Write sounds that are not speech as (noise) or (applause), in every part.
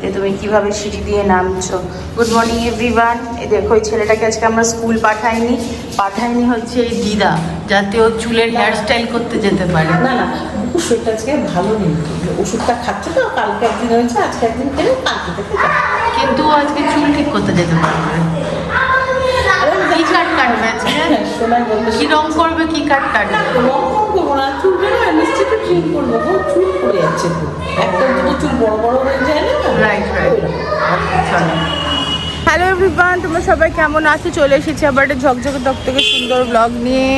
যে তুমি কীভাবে সিঁড়ি দিয়ে নামছো। গুড মর্নিং এভরিওয়ান এই দেখো ওই ছেলেটাকে আজকে আমরা স্কুল পাঠাইনি। পাঠাইনি হচ্ছে এই দিদা যাতে ও চুলের হেয়ার স্টাইল করতে যেতে পারে। না না শরীরটা আজকে ভালো নেই। ওষুধটা খাচ্ছে তো কালকে একদিন হয়েছে আজকে একদিন খেলে কালকে থেকে কিন্তু আজকে চুল ঠিক করতে যেতে পারবে। কি কাট কাটবে আজকে? কি রং করবে কি কাট কাটবে? করব না চুলটা না মিষ্টিটা ট্রিম করব গো চুল পড়ে যাচ্ছে খুব। একটা দুটো চুল বড় বড় হয়ে যায় না. হ্যালো এভরিওয়ান তোমরা সবাই কেমন আছো? চলে এসেছি আবার একটা ঝকঝকে তকতকে সুন্দর ব্লগ নিয়ে।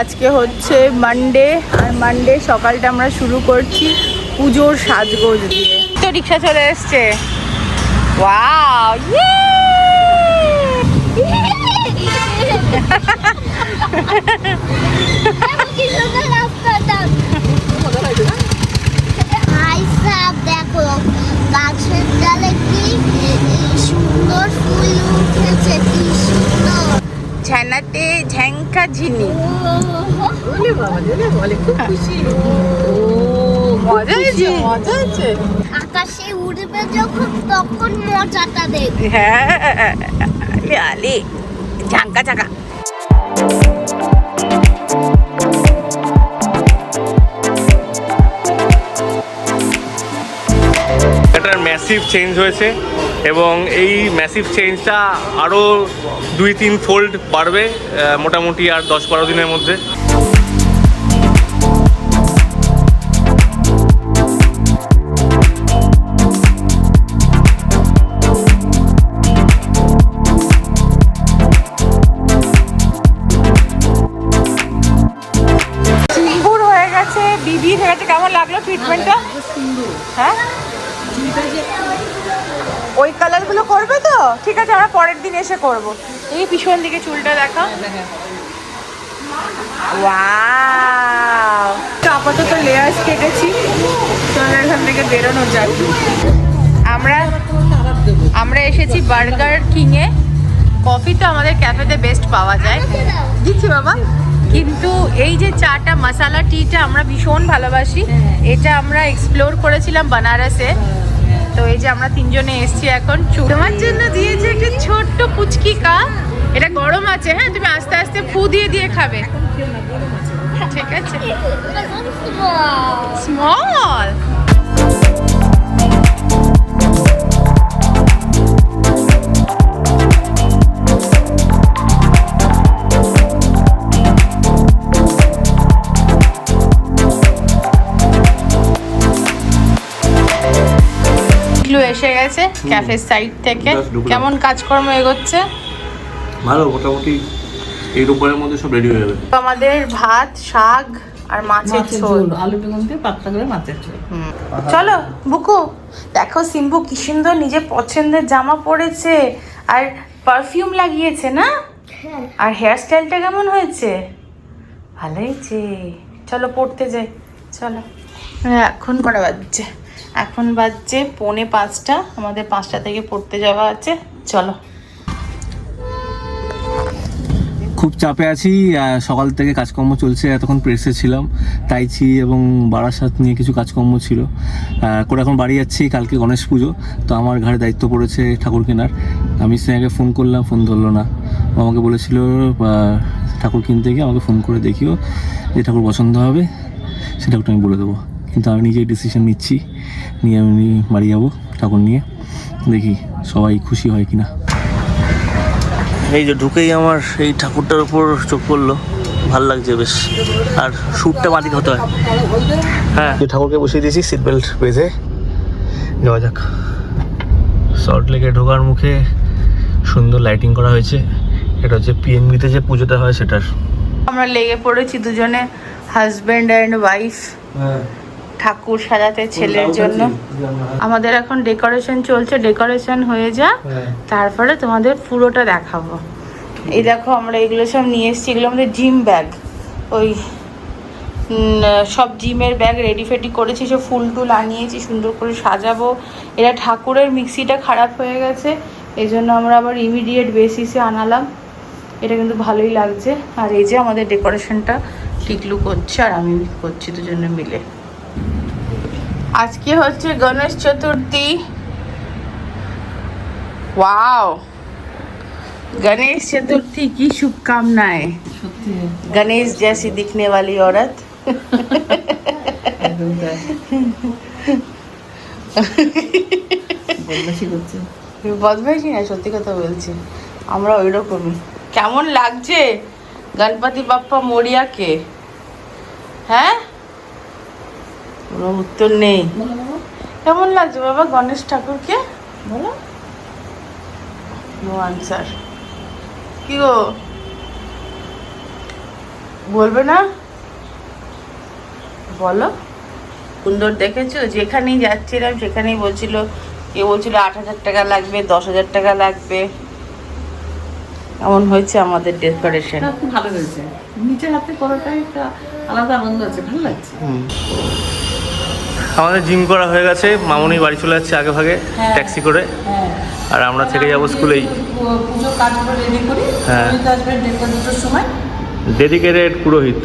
আজকে হচ্ছে মানডে আর মানডে সকালটা আমরা শুরু করছি পুজোর সাজগোজ দিয়ে। তো রিক্সা চলে এসছে। ওয়াও কি দেখো গাছের ডালে কি সুন্দর ফুল উঠেছে কি সুন্দর ঝানাতে ঝ্যাংকা ঝিনি। আকাশে উড়বে যখন তখন মজাটা দেখ। হ্যাঁ আলে। ঝাঙ্কা ঝাঁকা। একটা ম্যাসিভ চেঞ্জ হয়েছে এবং এই ম্যাসিভ চেঞ্জটা আরও দুই, তিন ফোল্ড বাড়বে মোটামুটি আর দশ, বারো দিনের মধ্যে। হ্যাঁ? ওই কালারগুলো করবে তো? ঠিক আছে আমরা পরের দিন এসে করব। এই পিছন দিকে চুলটা দেখা। ওয়াও! তো আপাতত লেয়ার্স কেটেছি। চলো এখান থেকে বেরোনো যাক। আমরা আমরা এসেছি বার্গার কিংয়ে কফি তো আমাদের ক্যাফেতে বেস্ট পাওয়া যায়। দিচ্ছি বাবা। কিন্তু এই যে চাটা মশালা টিটা আমরা ভীষণ ভালোবাসি। এটা আমরা এক্সপ্লোর করেছিলাম বানারসে। তো এই যে আমরা তিনজনে এসছি এখন। তোমার জন্য দিয়েছে একটা ছোট্ট পুচকি কাপ। এটা গরম আছে হ্যাঁ? তুমি আস্তে আস্তে ফু দিয়ে দিয়ে খাবে। ঠিক আছে। (laughs) স্মল গেছে ক্যাফে সাইড থেকে। কেমন কাজকর্ম এগোচ্ছে? ভালো মোটামুটি এই রোববারের মধ্যে সব রেডি হয়ে যাবে। আমাদের ভাত শাক আর মাছের ঝোল। আলু বেগুন দিয়ে পাতলা করে মাছের ঝোল। চলো বুকু দেখো সিম্বু কি সুন্দর নিজের পছন্দের জামা পরেছে আর পারফিউম লাগিয়েছে না? আর হেয়ার স্টাইলটা কেমন হয়েছে? ভালো হয়েছে চলো পড়তে যাই। চলো। হ্যাঁ, এখন কটা বাজছে? এখন বাজছে পৌনে পাঁচটা। আমাদের পাঁচটা থেকে পড়তে যাওয়া আছে। চলো। খুব চাপে আছি সকাল থেকে কাজকর্ম চলছে, এতক্ষণ প্রেসে ছিলাম। তাইছি এবং বারাসাত নিয়ে কিছু কাজকর্ম ছিল। করে এখন বাড়ি যাচ্ছি, কালকে গণেশ পুজো। তো আমার ঘাড়ে দায়িত্ব পড়েছে ঠাকুর কেনার। আমি স্নেহাকে ফোন করলাম ফোন ধরলো না। আমাকে বলেছিল ঠাকুর কিনতে গিয়ে আমাকে ফোন করে দেখিও যে ঠাকুর পছন্দ হবে। সেটা একটু আমি বলে দেবো। কিন্তু আমি নিজেই ডিসিশন নিচ্ছি। নিয়ে আমি বাড়ি যাব ঠাকুর নিয়ে। দেখি সবাই খুশি হয় কিনা। এই যে ঢুকেই আমার এই ঠাকুরটার উপর চোখ পড়ল। ভালো লাগছে বেশ। আর শ্যুটটা মাটিতে হতে হয়? হ্যাঁ। যে ঠাকুরকে বসিয়ে দিয়েছি সিট বেল্ট বেঁধে। যাওয়া যাক। সল্ট লেকে ঢোকার মুখে সুন্দর লাইটিং করা হয়েছে। এটা হচ্ছে পিএনবিতে যে পুজোটা হয় সেটার। আমরা লেগে পড়েছি দুজনে হাজব্যান্ড অ্যান্ড ওয়াইফ হ্যাঁ। ঠাকুর সাজাতে ছেলের জন্য। আমাদের এখন ডেকোরেশন চলছে ডেকোরেশন হয়ে যা হ্যাঁ। তারপরে তোমাদের পুরোটা দেখাবো। এই দেখো আমরা এগুলো সব নিয়ে এসেছি এগুলো আমাদের জিম ব্যাগ ওই সব জিমের ব্যাগ রেডি ফেডি করেছি সব ফুল টুল আনিয়েছি সুন্দর করে সাজাবো। এরা ঠাকুরের মিক্সিটা খারাপ হয়ে গেছে এই জন্য আমরা আবার ইমিডিয়েট বেসিসে আনালাম। এটা কিন্তু ভালোই লাগছে। আর এই যে আমাদের ডেকোরেশনটা টিকলু করছে আর আমি করছি দুজনে মিলে। আজকে হচ্ছে গণেশ চতুর্থী वाओ गणेश चतुर्थी की शुभकामनाएं সত্যি गणेश जैसी दिखने वाली औरत একদম তাই বদমাশি করছে বদমাইশি না সত্যি কথা বলছি আমরা ওই রকমই কেমন লাগছে গণপতি বাপ্পা মরিয়াকে হ্যাঁ কোনো উত্তর নেই। কেমন লাগছে বাবা গণেশ ঠাকুরকে? বলো। নো আনসার কি গো? বলবে না? বলো। সুন্দর দেখেছ? যেখানেই যাচ্ছিলাম সেখানেই বলছিল কেউ বলছিল আট হাজার টাকা লাগবে দশ হাজার টাকা লাগবে। এমন হয়েছে আমাদের ডেকোরেশন ভালো হয়েছে। নিচের হাতে করাটাই একটা আলাদা আনন্দ আছে ভালো লাগছে। আমাদের জিম করা হয়ে গেছে। মামনি বাড়ি চলে যাচ্ছে আগে ভাগে হ্যাঁ। ট্যাক্সি করে। হ্যাঁ। আর আমরা থেকে যাব স্কুলেই। হ্যাঁ। ডেডিকেটেড পুরোহিত।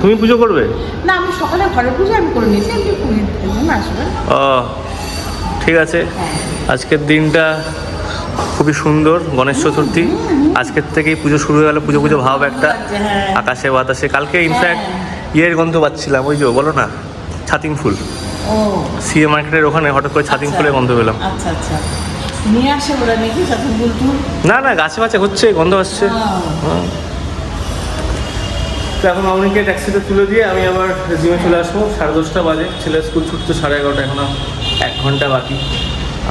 তুমি পুজো করবে? না আমি সকালে ঘরে পুজো আমি করে নিয়েছি আমি আসবে। ও ঠিক আছে। আজকের দিনটা খুবই সুন্দর গণেশ চতুর্থী। আজকের থেকেই পুজো শুরু হয়ে গেল পুজো পুজো ভাব একটা। হ্যাঁ। আকাশে বাতাসে। কালকে ইনফ্যাক্ট ইয়ের গন্ধ পাচ্ছিলাম ওই যে বলো না? ছাতিম ফুল। ও। সিএ মার্কেটের ওখানে হঠাৎ করে ছাতিম ফুলের গন্ধ পেলাম। আচ্ছা আচ্ছা। নিয়ে আসে ওরা নাকি সাথে বুলটুল না না গাছে বাছে হচ্ছে গন্ধ আসছে। হ্যাঁ। তো এখন মামনিকে ট্যাক্সিতে তুলে দিয়ে আমি আবার জিমে চলে আসব। সাড়ে দশটা বাজে। ছেলের স্কুল ছুটতে সাড়ে এগারোটা এখন এক ঘণ্টা বাকি।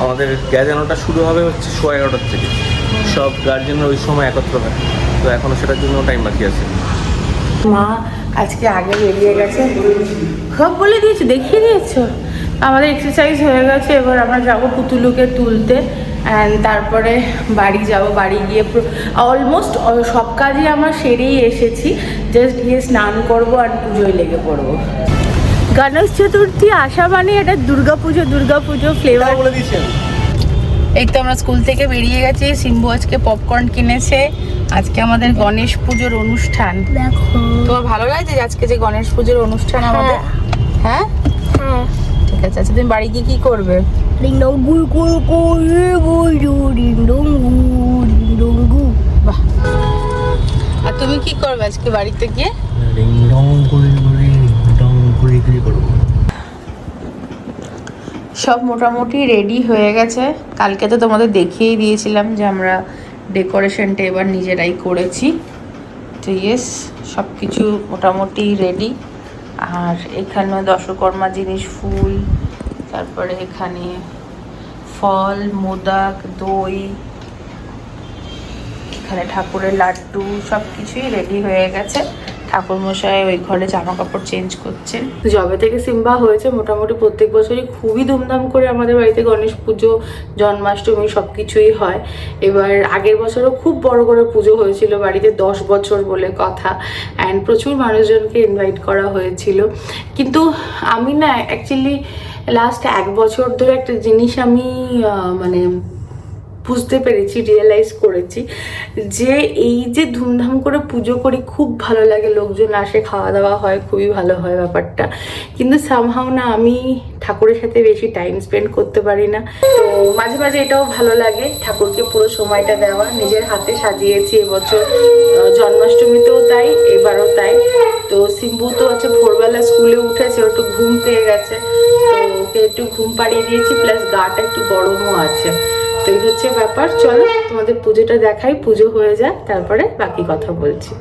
আমাদের গ্যাজানোটা শুরু হবে হচ্ছে সোয়া এগারোটার থেকে। সব গার্জেনরা ওই সময় একত্র হয়। তো এখনও সেটার জন্য টাইম বাকি আছে। মা আজকে আগে বেরিয়ে গেছে। সব বলে দিয়েছ দেখিয়ে দিয়েছ। আমাদের এক্সারসাইজ হয়ে গেছে এবার আমরা যাব পুতুলুকে তুলতে। অ্যান্ড তারপরে বাড়ি যাব বাড়ি গিয়ে অলমোস্ট সব কাজই আমার সেরেই এসেছি। জাস্ট গিয়ে স্নান করব আর পুজোয় লেগে পড়ব। গণেশ চতুর্থী আসা মানে এটা দুর্গা পুজো দুর্গা পুজো ফ্লেভার বলে দিয়েছেন এই তো আমরা স্কুল থেকে বেরিয়ে গেছি। সিম্বু আজকে পপকর্ন কিনেছে। আজকে আমাদের গণেশ পুজোর অনুষ্ঠান। দেখো। তোমার ভালো লাগছে যে আজকে যে গণেশ পুজোর অনুষ্ঠান আমাদের? হ্যাঁ? হ্যাঁ। ঠিক আছে আচ্ছা তুমি বাড়ি গিয়ে কি করবে? ডিং ডং গুল গুল করে বইজু ডিং ডং গু ডিং ডং গু বাহ। আর তুমি কি করবে আজকে বাড়িতে গিয়ে? সব মোটামুটি রেডি হয়ে গেছে। কালকে তো তোমাদের দেখিয়েই দিয়েছিলাম যে আমরা ডেকোরেশনটা এবার নিজেরাই করেছি। তো ইয়েস সব কিছু মোটামুটি রেডি আর এখানে দশকর্মা জিনিস ফুল, তারপরে এখানে ফল, মোদাক, দই, এখানে ঠাকুরের লাড্ডু সব কিছুই রেডি হয়ে গেছে। ঠাকুর মশাই ওই ঘরে জামা কাপড় চেঞ্জ করছেন। জবে থেকে সিম্বা হয়েছে, মোটামুটি প্রত্যেক বছরই খুবই ধুমধাম করে আমাদের বাড়িতে গণেশ পুজো, জন্মাষ্টমী সব কিছুই হয়। এবার আগের বছরও খুব বড় করে পুজো হয়েছিল, বাড়িতে দশ বছর বলে কথা। অ্যান্ড প্রচুর মানুষজনকে ইনভাইট করা হয়েছিল। কিন্তু আমি না অ্যাকচুয়ালি লাস্ট এক বছর ধরে একটা জিনিস আমি মানে বুঝতে পেরেছি রিয়েলাইজ করেছি যে এই যে ধুমধাম করে পুজো করি, খুব ভালো লাগে। লোকজন আসে, খাওয়া দাওয়া হয়, খুবই ভালো হয় ব্যাপারটা। কিন্তু সামহাও না আমি ঠাকুরের সাথে বেশি টাইম স্পেন্ড করতে পারি না। তো মাঝে মাঝে এটাও ভালো লাগে। ঠাকুরকে পুরো সময়টা দেওয়া, নিজের হাতে সাজিয়েছি এবছর। জন্মাষ্টমীতেও তাই, এবারও তাই। তো সিম্বু তো হচ্ছে ভোরবেলা স্কুলে উঠেছে ও একটু ঘুম পেয়ে গেছে। তো ওকে একটু ঘুম পাড়িয়ে দিয়েছি প্লাস গাটা একটু গরমও আছে। এই হচ্ছে ব্যাপার। চলো তোমাদের পুজোটা দেখাই পুজো হয়ে যায় তারপরে বাকি কথা বলছি।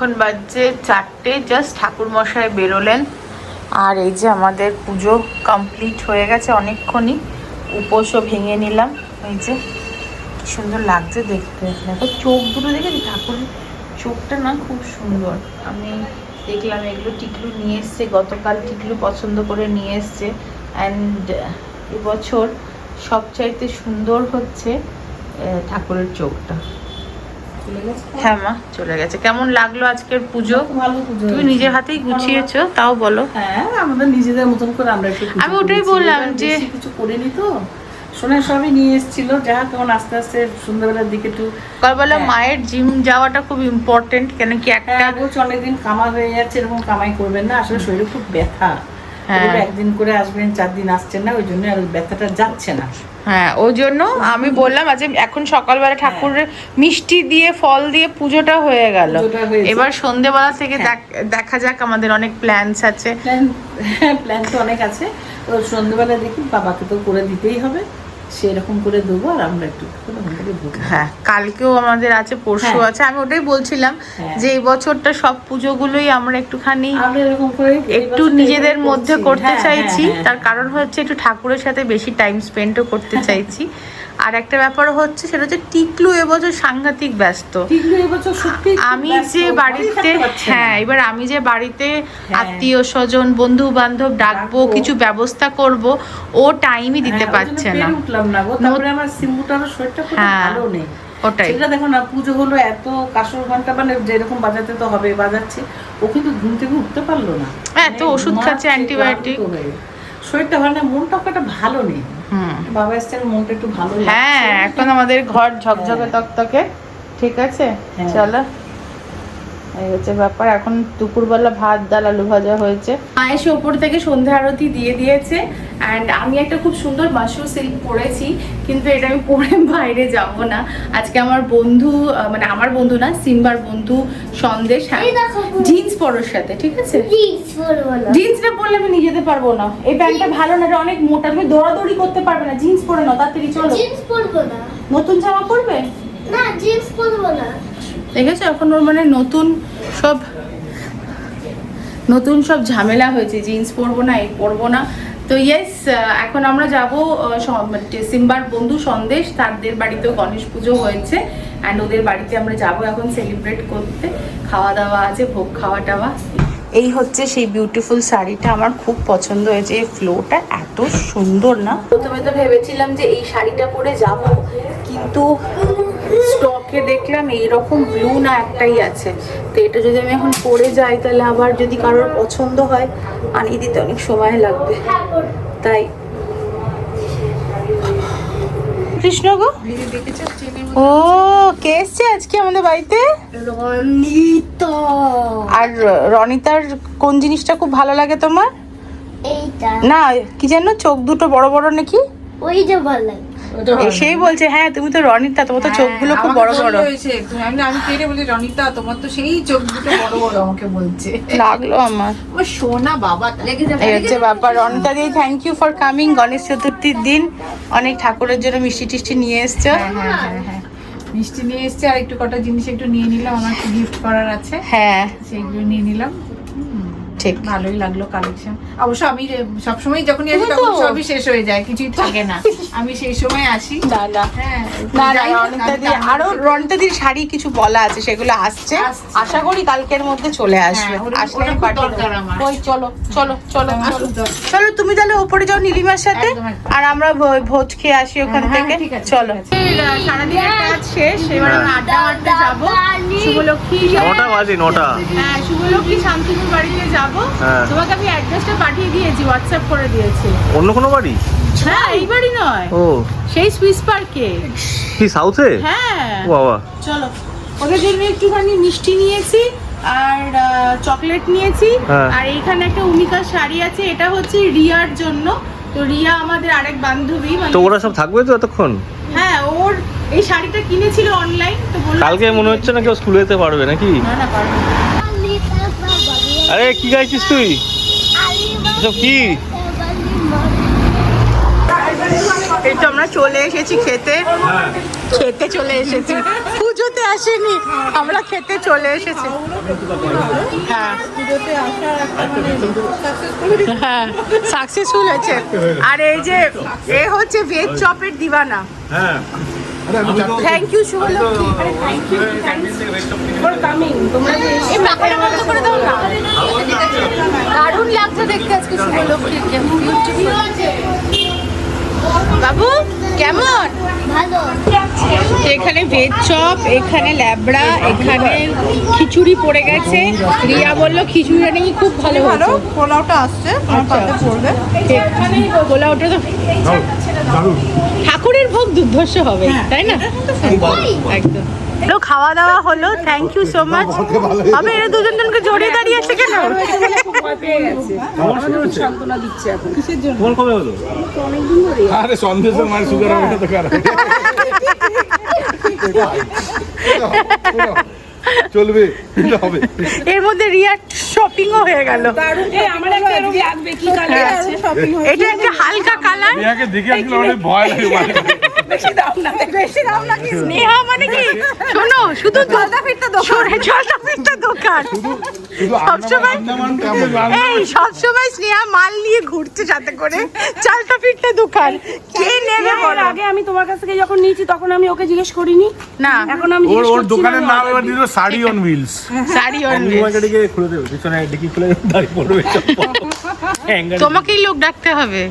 এখন বাজছে চারটে জাস্ট ঠাকুর মশাই বেরোলেন। আর এই যে আমাদের পুজো কমপ্লিট হয়ে গেছে অনেকক্ষণই। উপোসও ভেঙে নিলাম। এই যে সুন্দর লাগছে দেখতে। দেখো, চোখ দুটো দেখেছি, ঠাকুরের চোখটা না খুব সুন্দর। আমি দেখলাম এগুলো টিকলু নিয়ে এসছে, গতকাল টিকলু পছন্দ করে নিয়ে এসছে। অ্যান্ড এবছর সবচাইতে সুন্দর হচ্ছে ঠাকুরের চোখটা। হ্যাঁ মা চলে গেছে। কেমন লাগল আজকের পুজো? ভালো পুজো তুমি নিজের হাতেই গুছিয়েছো তাও বলো। হ্যাঁ আমাদের নিজেদের মতন করে আমরা একটু আমি ওটাই বললাম যে- কিছু করিনি তো। সোনা সবই নিয়ে এসেছিল। যা কেমন আস্তে আস্তে সন্ধ্যাবেলার দিকে একটু হ্যাঁ। মায়ের জিম যাওয়াটা খুব ইম্পর্টেন্ট কেন কি একটা হ্যাঁ বলছে অনেকদিন কামা হয়ে যাচ্ছে এরকম কামাই করবেন না। আসলে শরীরে খুব ব্যথা। একদিন করে আসবেন চার দিন আসছেন না ওই জন্য আর ব্যথাটা যাচ্ছে না। হ্যাঁ ওই জন্য আমি বললাম আজ এখন সকালবেলা ঠাকুরের মিষ্টি দিয়ে ফল দিয়ে পুজোটা হয়ে গেল। এবার সন্ধেবেলা থেকে হ্যাঁ। দেখ- যাক আমাদের অনেক প্ল্যানস আছে। প্ল্যান তো অনেক আছে। তো সন্ধ্যাবেলা দেখি বাবাকে তো করে দিতেই হবে। সেরকম করে দেবো আর আমরা একটু। হ্যাঁ কালকেও আমাদের আছে পরশু হ্যাঁ। আছে আমি ওটাই বলছিলাম হ্যাঁ। যে এই বছরটা সব পুজোগুলোই আমরা একটুখানি একটু নিজেদের মধ্যে করতে হ্যাঁ, চাইছি। তার কারণ হচ্ছে একটু ঠাকুরের সাথে বেশি টাইম স্পেন্ডও করতে (laughs) চাইছি আর একটা ব্যাপার হচ্ছে সেটা হচ্ছে টিকলু এবছর সাংঘাতিক ব্যস্ত আমি যে বাড়িতে। হ্যাঁ এবার আমি যে বাড়িতে হ্যাঁ। আত্মীয় স্বজন বন্ধু বান্ধব ডাকবো। কিছু ব্যবস্থা করব ও টাইমই দিতে হ্যাঁ, পারছে না আমার সিম্বুটারও শরীরটা খুব হ্যাঁ, ভালো নেই ওটাই সেটা দেখো না পুজো হলো এত কাসর ঘণ্টা মানে যেরকম বাজাতে তো হবে বাজাচ্ছে ও কিন্তু ঘুম থেকে উঠতে পারল না হ্যাঁ, তো মানে ওষুধ খাচ্ছে, অ্যান্টিবায়োটিক। শরীরটা ভালো না মনটা একটা ভালো নেই বাবা এসছেন মনটা একটু ভালো হ্যাঁ। এখন আমাদের ঘর ঝকঝকে হ্যাঁ। তকতকে ঠিক আছে হ্যাঁ। চলো এই হচ্ছে ব্যাপার। এখন দুপুরবেলা ভাত ডাল আলু ভাজা হয়েছে। মায়ের সে ওপর থেকে সন্ধ্যা আরতি দিয়ে দিয়েছে। অ্যান্ড আমি একটা খুব সুন্দর মাশরু সিল্ক পরেছি কিন্তু এটা আমি পরে (laughs) বাইরে যাব না। আজকে আমার বন্ধু মানে আমার বন্ধু না সিম্বার বন্ধু সন্দেশ হ্যাঁ। জিন্স পরোর সাথে ঠিক আছে? জিন্স না। জিন্সটা পরলে আমি নিয়ে যেতে পারব না। এই প্যান্টটা ভালো না এটা অনেক মোটা। তুমি দৌড়াদৌড়ি করতে পারবে না। জিন্স পরে নাও তাড়াতাড়ি চলো। জিন্স পরবো না। নতুন জামা পরবে? না জিন্স পরবো না। দেখেছ? এখন ওর মানে নতুন সব নতুন সব ঝামেলা হয়েছে। জিন্স পরবো না, এই পরবো না। তো ইয়েস এখন আমরা যাব সিম্বার বন্ধু সন্দেশ, তাদের বাড়িতেও গণেশ পুজো হয়েছে। অ্যান্ড ওদের বাড়িতে আমরা যাব এখন সেলিব্রেট করতে। খাওয়া দাওয়া আছে, ভোগ খাওয়া টাওয়া। এই হচ্ছে সেই বিউটিফুল শাড়িটা। আমার খুব পছন্দ হয়েছে। এই ফ্লোটা এত সুন্দর না? প্রথমে তো ভেবেছিলাম যে এই শাড়িটা পরে যাব, কিন্তু স্টকে দেখলাম এইরকম ব্লু না একটাই আছে। তো এটা যদি আমি এখন পরে যাই তাহলে আবার যদি কারোর পছন্দ হয় আনিয়ে দিতে অনেক সময় লাগবে। তাই। কৃষ্ণ গো? ও কে এসছে আজকে আমাদের বাড়িতে? রনিতা। আর রনিতার কোন জিনিসটা খুব ভালো লাগে তোমার? না কি জানো চোখ দুটো বড় বড় নাকি? ওইটা ভালো লাগে ভালো। সেই বলছে হ্যাঁ তুমি তো রনিতা তোমার তো চোখগুলো খুব বড় বড়। হয়েছে আমি আমি কেটে বলি রনিতা তোমার তো সেই চোখ দুটো বড় বড় আমাকে বলছে। লাগল আমার। ও সোনা বাবা এই হচ্ছে ব্যাপার রনিতা দিয়ে thank you for coming Ganesh চতুর্থীর দিন। অনেক ঠাকুরের জন্য মিষ্টি টিষ্টি নিয়ে এসছো। হ্যাঁ হ্যাঁ হ্যাঁ হ্যাঁ। মিষ্টি নিয়ে এসছে আর একটু কটা জিনিস একটু নিয়ে নিলাম আমার গিফট করার আছে। হ্যাঁ। সেইগুলো নিয়ে নিলাম। ঠিক। ভালোই লাগল কালেকশন অবশ্য আমি রে- সবসময় যখনই আসি তখন সবই শেষ হয়ে যায় কিছুই থাকে না। (laughs) আমি সেই সময় আসি। না না। হ্যাঁ আরও শাড়ি কিছু বলা আছে সেগুলো আসছে। আশা করি কালকের মধ্যে চলে আসবে। হ্যাঁ, আসলে দেবো। আমার। ওই চলো চলো চলো চলো। তুমি তাহলে উপরে যাও নীলিমার সাথে। আর আমরা ভো- ভোজ খেয়ে আসি ওখান হ্যাঁ, থেকে চলো। সারাদিন কাজ শেষ এবার আমরা আড্ডা মারতে যাব। শুভলক্ষ্মী নটা বাজে নটা। হ্যাঁ শুভলক্ষ্মী শান্তিপুর বাড়িতে যাব। হ্যাঁ। তোমাকে আমি অ্যাড্রেসটা পাঠিয়ে দিয়েছি হোয়াটসঅ্যাপ করে দিয়েছি। অন্য কোনো বাড়ি? হ্যাঁ এই বাড়ি নয়। ও। সেই সুইস পার্কে। কি সাউথে হ্যাঁ। বাবা। চলো ওদের জন্য একটুখানি মিষ্টি নিয়েছি আর চকলেট নিয়েছি। হ্যাঁ। আর এইখানে একটা উমিকার শাড়ি আছে এটা হচ্ছে রিয়ার জন্য। তো রিয়া আমাদের আরেক বান্ধবী মানে তো ওরা সব থাকবে তো এতক্ষণ? হ্যাঁ ওর এই শাড়িটা কিনেছিল অনলাইন তো কালকে মনে হচ্ছে না কেউ স্কুলে যেতে পারবে নাকি? না না পারব না। আরে কি গাইছিস তুই? এসব কি? এই তো আমরা চলে এসেছি খেতে। খেতে চলে এসেছি। পুজোতে আসেনি আমরা খেতে চলে এসেছি। হ্যাঁ। হ্যাঁ সাকসেসফুল হয়েছে। আর এই যে এ হচ্ছে ভেজ চপের দিওয়ানা thank you Subhalakshmi thank you for coming তোমরা এই পাখাটা বন্ধ করে দাও না। দারুণ লাগছে দেখতে আজকে শুভলক্ষ্মীকে বাবু কেমন? এখানে ভেজ চপ এখানে ল্যাবড়া এখানে খিচুড়ি পড়ে গেছে। রিয়া বলল খিচুড়িটা নাকি খুব ভালো ভালো। পোলাওটা আসছে। পাতে পড়বে। পোলাওটা তো ঠাকুরের হবে তাই না? একদম। খাওয়া দাওয়া হলো থ্যাংক ইউ সো মাচ আমি এরা দুজন জনকে জড়িয়ে দাঁড়িয়ে আছে কেন? হলো? আরে সন্দেশের মায়ের সুগার হবে তো চলবে হবে। এর মধ্যে রিয়ার শপিংও হয়ে গেল। আমার একটা এটা একটা হালকা কালার রিয়াকে দেখে আসলে অনেক ভয় লাগে। বেশি দাম না বেশি দাম না স্নেহা মানে কি? শোনো শুধু জলদা ফিরতে দোকান। জলদা ফিরতে দোকান। সবসময় এই সবসময় স্নেহা মাল নিয়ে ঘুরছে সাথে করে। চালটা ফিরতে দোকান। কে নেবে বলো? আগে আমি তোমার কাছ থেকে যখন নিয়েছি তখন আমি ওকে জিজ্ঞেস করিনি। না। এখন আমি ওর জিজ্ঞেস ওর করছি দোকানের নাম এবার দিল sari on wheels sari new only মার্কেটে খুলে দেবে পিছনে ডিকি খুলে দাঁড়িয়ে পড়বে। তোমাকেই লোক ডাকতে হবে।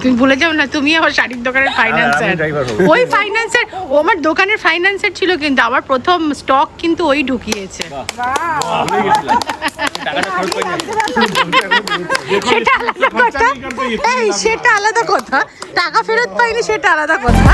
তুমি ভুলে যাও না তুমি আমার শাড়ির দোকানের ফাইন্যান্সার। ওই ফাইন্যান্সার ও আমার দোকানের ফাইন্যান্সার ছিল কিন্তু আমার প্রথম স্টক কিন্তু ওই ঢুকিয়েছে। সেটা আলাদা কথা। এই সেটা আলাদা কথা। টাকা ফেরত পাইনি সেটা আলাদা কথা।